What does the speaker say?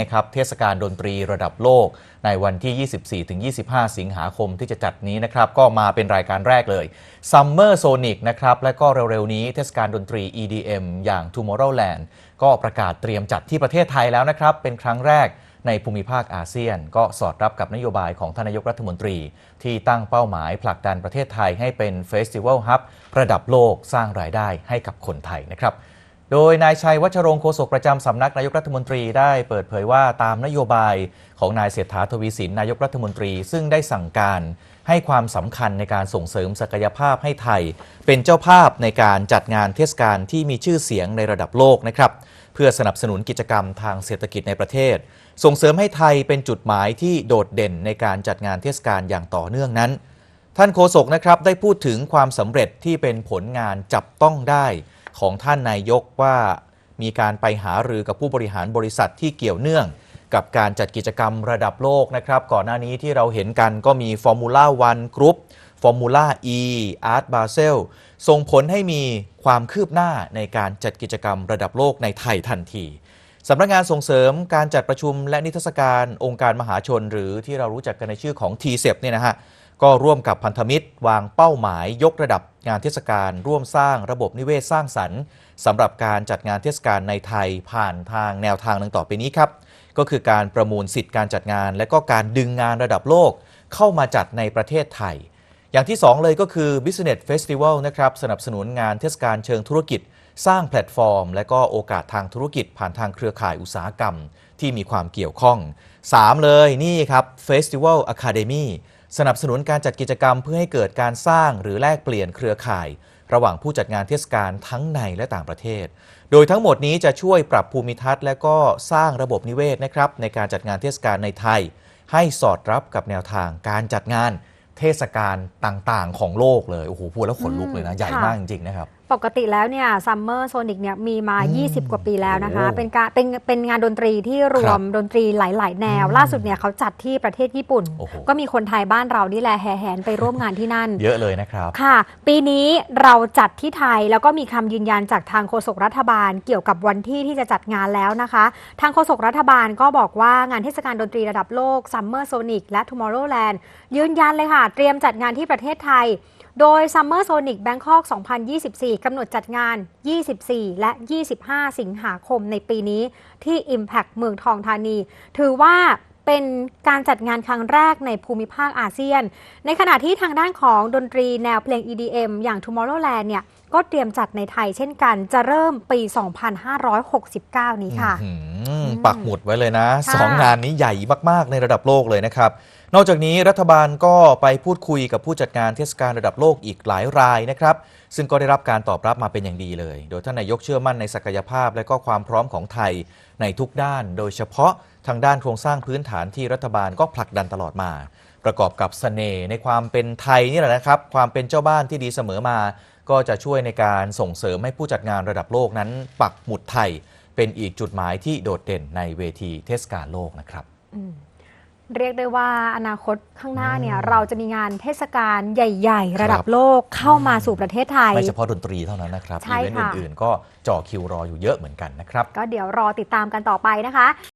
นะครับเทศกาลดนตรีระดับโลกในวันที่ 24-25 สิงหาคมที่จะจัดนี้นะครับ ก็มาเป็นรายการแรกเลย Summer Sonic นะครับ และก็เร็วๆ นี้เทศกาลดนตรี EDM อย่าง Tomorrowland ก็ประกาศเตรียมจัดที่ประเทศไทยแล้วนะครับ เป็นครั้งแรกในภูมิภาคอาเซียน ก็สอดรับกับนโยบายของท่านนายกรัฐมนตรี ที่ตั้งเป้าหมายผลักดันประเทศไทยให้เป็นเฟสติวัลฮับระดับโลกสร้างรายได้ให้กับคนไทยนะครับ โดยนายชัยวัชรงโฆษกประจำสำนักนายกรัฐมนตรีได้เปิดเผยว่าตามนโยบายของนายเศรษฐาทวีสินนายกรัฐมนตรี ซึ่งได้สั่งการให้ความสำคัญในการส่งเสริมศักยภาพให้ไทย เป็นเจ้าภาพในการจัดงานเทศกาลที่มีชื่อเสียงในระดับโลกนะครับเพื่อสนับสนุนกิจกรรมทางเศรษฐกิจในประเทศ ส่งเสริมให้ไทยเป็นจุดหมายที่โดดเด่นในการจัดงานเทศกาลอย่างต่อเนื่องนั้น ท่านโฆษกนะครับได้พูดถึงความสำเร็จที่เป็นผลงานจับต้องได้ ของท่านนายกว่ามีการไปหารือกับผู้บริหารบริษัทที่เกี่ยวเนื่อง กับการจัดกิจกรรมระดับโลกนะครับ ก่อนหน้านี้ที่เราเห็นกันก็มี Formula One Group Formula E Art Basel ส่งผลให้มีความคืบหน้าในการจัดกิจกรรมระดับโลกในไทยทันทีสำนักงานส่งเสริมการจัดประชุมและนิทรรศการองค์การมหาชน หรือที่เรารู้จักกันในชื่อของ t c e p เนี่ยนะฮะ ก็ร่วมกับพันธมิตร วางเป้าหมายยกระดับงานเทศกาลร่วมสร้างระบบนิเวศสร้างสรรค์สำหรับการจัดงานเทศกาลในไทยผ่านทางแนวทางดังต่อไปนี้ครับ ก็คือการประมูลสิทธิ์การจัดงาน และก็การดึงงานระดับโลกเข้ามาจัดในประเทศไทย อย่างที่ 2 เลยก็คือ Business Festival นะครับสนับสนุนงานเทศกาลเชิงธุรกิจ สร้างแพลตฟอร์ม และก็โอกาสทางธุรกิจ ผ่านทางเครือข่ายอุตสาหกรรม ที่มีความเกี่ยวข้อง 3 เลยนี่ครับ Festival Academy สนับสนุนการจัดกิจกรรมเพื่อให้เกิดการสร้างหรือแลกเปลี่ยนเครือข่าย ระหว่างผู้จัดงานเทศกาลทั้งในและต่างประเทศ โดยทั้งหมดนี้จะช่วยปรับภูมิทัศน์ และก็สร้างระบบนิเวศนะครับในการจัดงานเทศกาลในไทย ให้สอดรับกับแนวทางการจัดงานเทศกาลต่างๆ ของโลกเลยโอ้โหพูดแล้วขนลุกเลยนะใหญ่มากจริงๆนะครับ ปกติแล้วเนี่ยซัมเมอร์โซนิกเนี่ยมีมาอืม20 กว่าปีแล้วนะคะโอ้เป็นการเป็นเป็นงานดนตรีที่รวมครับดนตรีหลาย ๆ แนวอืมล่าสุดเนี่ยเขาจัดที่ประเทศญี่ปุ่นโอ้โหก็มีคนไทยบ้านเรานี่แหละแห่แหนไปร่วมงานที่นั่น เยอะเลยนะครับ ค่ะ ปีนี้เราจัดที่ไทยแล้วก็มีคำยืนยันจากทางโฆษกรัฐบาล เกี่ยวกับวันที่ที่จะจัดงานแล้วนะคะ ทางโฆษกรัฐบาลก็บอกว่างานเทศกาลดนตรีระดับโลก Summer Sonic และ Tomorrowland ยืนยันเลยค่ะ เตรียมจัดงานที่ประเทศไทย โดย Summer Sonic Bangkok 2024 กำหนดจัดงาน 24 และ 25 สิงหาคมในปีนี้ที่ Impact เมืองทองธานี ถือว่า เป็นการจัดงานครั้งแรกในภูมิภาคอาเซียน ในขณะที่ทางด้านของดนตรีแนวเพลง EDM อย่าง Tomorrowland เนี่ยก็เตรียมจัดในไทยเช่นกันจะเริ่มปี 2569 นี้ค่ะอื้อหือปักหมุดไว้เลยนะค่ะสองงานนี้ใหญ่มาก ๆ ในระดับโลกเลยนะครับ นอกจากนี้รัฐบาลก็ไปพูดคุยกับผู้จัดงานเทศกาลระดับโลกอีกหลายรายนะครับ ซึ่งก็ได้รับการตอบรับมาเป็นอย่างดีเลย โดยท่านนายกเชื่อมั่นในศักยภาพและก็ความพร้อมของไทยในทุกด้าน โดยเฉพาะ ทางด้านโครงสร้างพื้นฐานที่รัฐบาลก็ผลักดันตลอดมา ประกอบกับเสน่ห์ในความเป็นไทยนี่แหละนะครับ ความเป็นเจ้าบ้านที่ดีเสมอมา ก็จะช่วยในการส่งเสริมให้ผู้จัดงานระดับโลกนั้น ปักหมุดไทย เป็นอีกจุดหมายที่โดดเด่นในเวทีเทศกาลโลกนะครับอืมเรียกได้ว่าอนาคตข้างหน้าเนี่ยอืมเราจะมีงานเทศกาลใหญ่ ๆ ระดัครับบโลกเข้ามาสู่ประเทศไทย ไม่เฉพาะดนตรีเท่านั้นนะครับใช่อีเวนต์ค่ะอื่นๆ ก็จ่อคิวรออยู่เยอะเหมือนกันนะครับ ก็เดี๋ยวรอติดตามกันต่อไปนะคะ